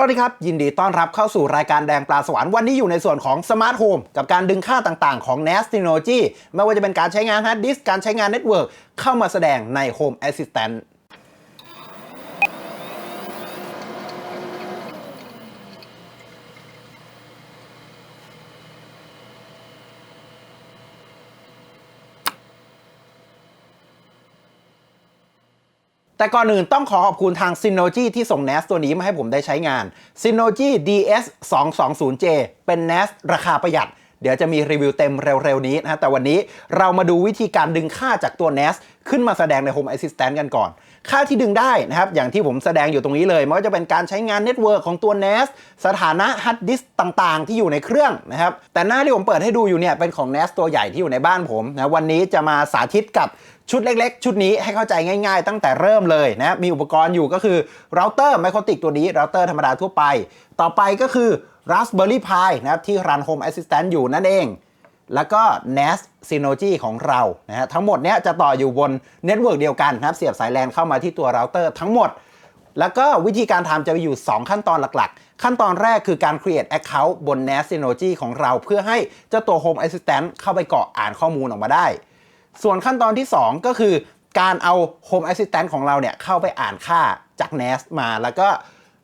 วัสดีครับ ยินดีต้อนรับเข้าสู่รายการแดงปลาสวรรค์วันนี้อยู่ในส่วนของสมาร์ทโฮมกับการดึงค่าต่างๆ ของ NAS t i n o l o g y ไม่ว่าจะเป็นการใช้งานฮาร์ดดิสก์การใช้งานเน็ตเวิร์กเข้ามาแสดงใน Home Assistant แต่ก่อนอื่นต้องขอขอบคุณทาง Synology ที่ส่ง NAS ตัวนี้มาให้ผมได้ใช้งาน Synology DS 2 2 0 J เป็น NAS ราคาประหยัด เดี๋ยวจะมีรีวิวเต็มเร็วๆนี้นะ แต่วันนี้เรามาดูวิธีการดึงค่าจากตัว NAS ขึ้นมาแสดงใน Home Assistant กันก่อน ค่าที่ดึงได้นะครับ อย่างที่ผมแสดงอยู่ตรงนี้เลย ไม่ว่าจะเป็นการใช้งานเน็ตเวิร์กของตัว NAS สถานะฮาร์ดดิสก์ต่างๆ ที่อยู่ในเครื่องนะครับ แต่หน้าที่ผมเปิดให้ดูอยู่เนี่ยเป็นของ NAS ตัวใหญ่ที่อยู่ในบ้านผมนะ วันนี้จะมาสาธิตกับ ชุดเล็กๆ ชุดนี้ให้เข้าใจง่ายๆ ตั้งแต่เริ่มเลยนะ มีอุปกรณ์อยู่ก็คือเราเตอร์ไมโครติกตัวนี้เราเตอร์ธรรมดาทั่วไป ต่อไปก็คือ Raspberry Pi นะครับที่รัน Home Assistant อยู่นั่นเอง แล้วก็ NAS Synology ของเรานะฮะทั้งหมดเนี้ยจะต่ออยู่บนเน็ตเวิร์กเดียวกันนะครับเสียบสายแลนเข้ามาที่ตัวเราเตอร์ทั้งหมดแล้วก็วิธีการทำจะมีอยู่ 2 ขั้นตอนหลักๆ ขั้นตอนแรกคือการ create account บน NAS Synology ของเรา เพื่อให้เจ้าตัว Home Assistant เข้าไปเกาะอ่านข้อมูลออกมาได้ ส่วนขั้นตอนที่ 2 ก็คือการเอา Home Assistant ของเราเนี่ยเข้าไปอ่านค่าจาก NAS มาแล้วก็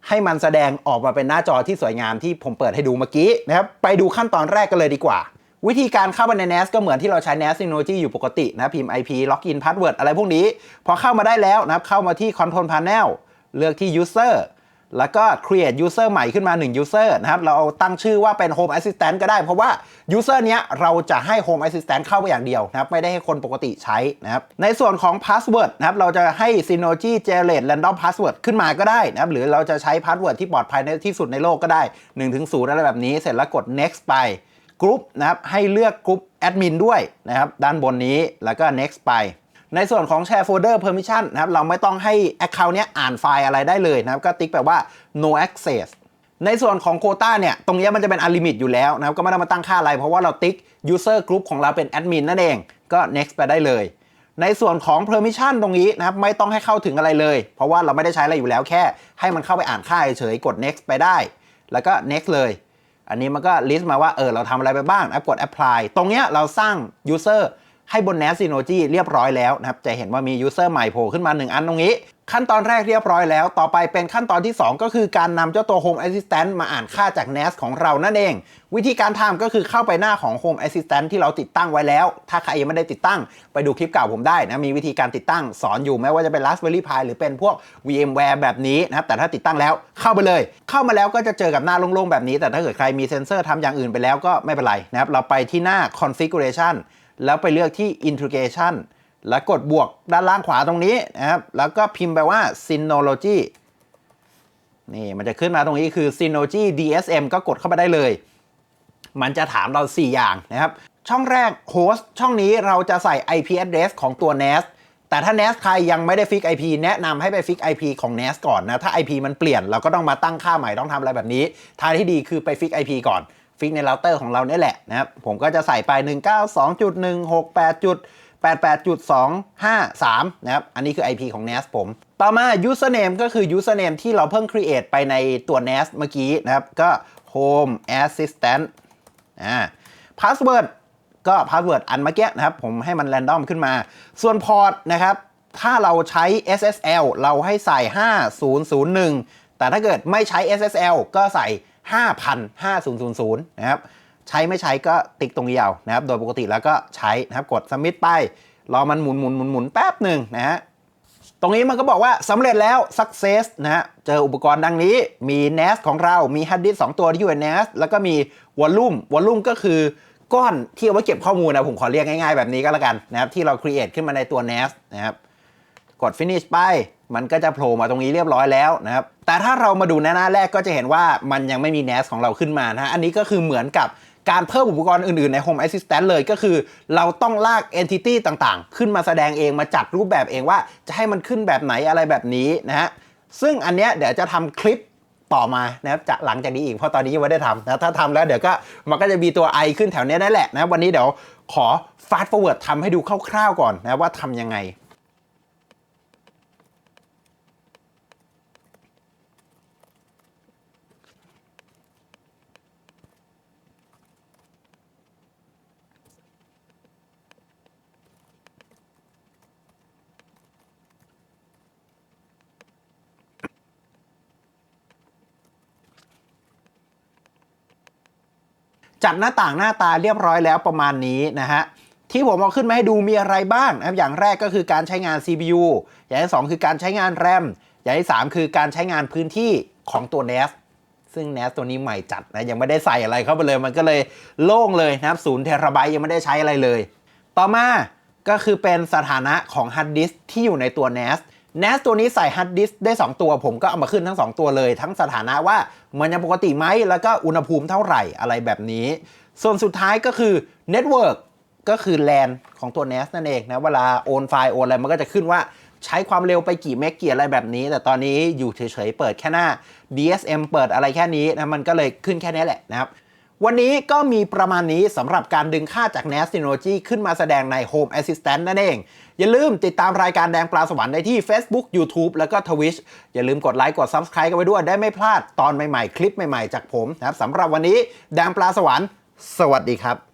ให้มันแสดงออกมาเป็นหน้าจอที่สวยงามที่ผมเปิดให้ดูเมื่อกี้นะครับ ไปดูขั้นตอนแรกกันเลยดีกว่า วิธีการเข้าไปใน NAS ก็เหมือนที่เราใช้ NAS Synology อยู่ปกตินะพิมพ์ IP Login Password อะไรพวกนี้ พอเข้ามาได้แล้วนะครับเข้ามาที่ Control Panel เลือกที่ User แล้วก็ create user ใหม่ขึ้นมา 1 user นะครับ เราเอาตั้งชื่อว่าเป็น home assistant ก็ได้ เพราะว่า user เนี้ยเราจะให้ home assistant เข้าไปอย่างเดียวนะครับ ไม่ได้ให้คนปกติใช้นะครับ ในส่วนของ password นะครับ เราจะให้ Synology generate random password ขึ้นมาก็ได้นะครับ หรือเราจะใช้ password ที่ปลอดภัยในที่สุดในโลกก็ได้1-0อะไรแบบนี้ เสร็จแล้วกด next ไปกรุ๊ปนะครับ ให้เลือกกรุ๊ปแอดมินด้วยนะครับ ด้านบนนี้ แล้วก็ next ไป ในส่วนของ Share Folder Permission นะครับเราไม่ต้องให้ Account เนี้ยอ่านไฟล์อะไรได้เลยนะครับก็ติ๊กแบบว่า no access ในส่วนของโคต้าเนี่ยตรงนี้มันจะเป็น unlimit อยู่แล้วนะครับก็ไม่ต้องมาตั้งค่าอะไร เพราะว่าเราติ๊ก user group ของเราเป็น admin นั่นเองก็ next ไปได้เลย ในส่วนของ permission ตรงนี้นะครับไม่ต้องให้เข้าถึงอะไรเลย เพราะว่าเราไม่ได้ใช้อะไรอยู่แล้วแค่ ให้มันเข้าไปอ่านค่าเฉยกด next ไปได้ แล้วก็ next เลย อันนี้มันก็ list มาว่าเออเราทำอะไรไปบ้างนะกด apply ตรงเนี้ยเราสร้าง user ให้บน NAS Synology เรียบร้อยแล้วนะครับ จะเห็นว่ามี user ใหม่โผล่ขึ้นมา 1 อันตรงนี้ ขั้นตอนแรกเรียบร้อยแล้ว ต่อไปเป็นขั้นตอนที่ 2 ก็คือการนำเจ้าตัว Home Assistant มาอ่านค่าจาก NAS ของเรานั่นเอง วิธีการทำก็คือเข้าไปหน้าของ Home Assistant ที่เราติดตั้งไว้แล้ว ถ้าใครยังไม่ได้ติดตั้ง ไปดูคลิปเก่าผมได้นะ มีวิธีการติดตั้งสอนอยู่ไม่ว่าจะเป็น Raspberry Pi หรือเป็นพวก VMware แบบนี้นะครับ แต่ถ้าติดตั้งแล้วเข้าไปเลย เข้ามาแล้วก็จะเจอกับหน้าโล่งๆแบบนี้ แต่ถ้าเกิดใครมีเซนเซอร์ทำอย่างอื่นไปแล้วก็ไม่เป็นไรนะครับเราไปที่หน้า configuration แล้วไปเลือกที่ integration แล้วกดบวกด้านล่างขวาตรงนี้นะครับ แล้วก็พิมพ์ไปว่า Synology นี่มันจะขึ้นมาตรงนี้คือ Synology DSM ก็กดเข้าไปได้เลย มันจะถามเรา 4 อย่างนะครับ ช่องแรก host ช่องนี้เราจะใส่ IP address ของตัว NAS แต่ถ้า NAS ใครยังไม่ได้ฟิก IP แนะนำให้ไปฟิก IP ของ NAS ก่อนนะ ถ้า IP มันเปลี่ยนเราก็ต้องมาตั้งค่าใหม่ต้องทำอะไรแบบนี้ ทางที่ดีคือไปฟิก IP ก่อน ฟิกในเราเตอร์ของเราเนี่ยแหละนะครับ ผมก็จะใส่ไป 192.168.88.253 นะครับ อันนี้คือ IP ของ NAS ผม ต่อมา username ก็คือ username ที่เราเพิ่ง create ไปในตัว NAS เมื่อกี้นะครับ ก็ home assistant อ่า password ก็ password อันเมื่อกี้นะครับ ผมให้มัน random ขึ้นมา ส่วนพอร์ตนะครับ ถ้าเราใช้ SSL เราให้ใส่ 5001 แต่ถ้าเกิดไม่ใช้ SSL ก็ใส่ 5,000 5000 นะครับ ใช้ไม่ใช้ก็ติ๊กตรงนี้เอานะครับ โดยปกติแล้วก็ใช้นะครับ กด submit ไป รอมันหมุนหมุนหมุนหมุนแป๊บหนึ่งนะฮะ ตรงนี้มันก็บอกว่าสำเร็จแล้ว success นะฮะ เจออุปกรณ์ดังนี้ มี NAS ของเรา มี hard disk 2ตัวที่อยู่ใน NAS แล้วก็มี volume volume ก็คือก้อนที่เอาไว้เก็บข้อมูลนะผมขอเรียกง่ายๆแบบนี้ก็แล้วกันนะครับที่เรา create ขึ้นมาในตัว NAS นะครับ กด finish ไป มันก็จะโผล่มาตรงนี้เรียบร้อยแล้วนะครับ แต่ถ้าเรามาดูหน้าแรกก็จะเห็นว่ามันยังไม่มี NAS ของเราขึ้นมานะอันนี้ก็คือเหมือนกับการเพิ่มอุปกรณ์อื่น ๆ ใน Home Assistant เลยก็คือ เราต้องลาก Entity ต่างๆ ขึ้นมาแสดงเองมาจัดรูปแบบเองว่า จะให้มันขึ้นแบบไหนอะไรแบบนี้นะฮะซึ่งอันเนี้ยเดี๋ยวจะทำคลิปต่อมานะครับจะหลังจากนี้อีกเพราะตอนนี้ยังไม่ได้ทำนะถ้าทำแล้วเดี๋ยวก็มันก็จะมีตัว i ขึ้นแถวเนี้ยนั่นแหละนะวันนี้เดี๋ยวขอ fast forward ทำให้ดูคร่าวๆก่อนนะว่าทำยังไง จัดหน้าต่างหน้าตาเรียบร้อยแล้วประมาณนี้นะฮะที่ผมเอาขึ้นมาให้ดูมีอะไรบ้างนะครับอย่างแรกก็คือการใช้งาน CPU อย่างที่สองคือการใช้งาน RAM อย่างที่สามคือการใช้งานพื้นที่ของตัว NAS ซึ่ง NAS ตัวนี้ใหม่จัดนะยังไม่ได้ใส่อะไรเข้าไปเลยมันก็เลยโล่งเลยนะครับศูนย์เทราไบต์ยังไม่ได้ใช้อะไรเลย ต่อมาก็คือเป็นสถานะของฮาร์ดดิสที่อยู่ในตัว NAS NAS ตัวนี้ใส่ฮาร์ดดิสได้ 2 ตัว ผมก็เอามาขึ้นทั้ง 2 ตัวเลย ทั้งสถานะว่ามันยังปกติไหม แล้วก็อุณหภูมิเท่าไหร่อะไรแบบนี้ ส่วนสุดท้ายก็คือ Network ก็คือ LAN ของตัว NAS นั่นเองนะ เวลาโอนไฟล์โอนอะไรมันก็จะขึ้นว่าใช้ความเร็วไปกี่เมกกี่อะไรแบบนี้ แต่ตอนนี้อยู่เฉยๆเปิดแค่หน้า DSM เปิดอะไรแค่นี้นะมันก็เลยขึ้นแค่นี้แหละนะครับ วันนี้ก็มีประมาณนี้สำหรับการดึงค่าจาก NAS Synology ขึ้นมาแสดงใน Home Assistant นั่นเอง อย่าลืมติดตามรายการแดงปลาสวรรค์ได้ที่ Facebook YouTube แล้วก็ Twitch อย่าลืมกดไลค์กด Subscribe กันไว้ด้วยได้ไม่พลาดตอนใหม่ๆ คลิปใหม่ๆ จากผมนะครับสำหรับวันนี้แดงปลาสวรรค์ สวัสดีครับ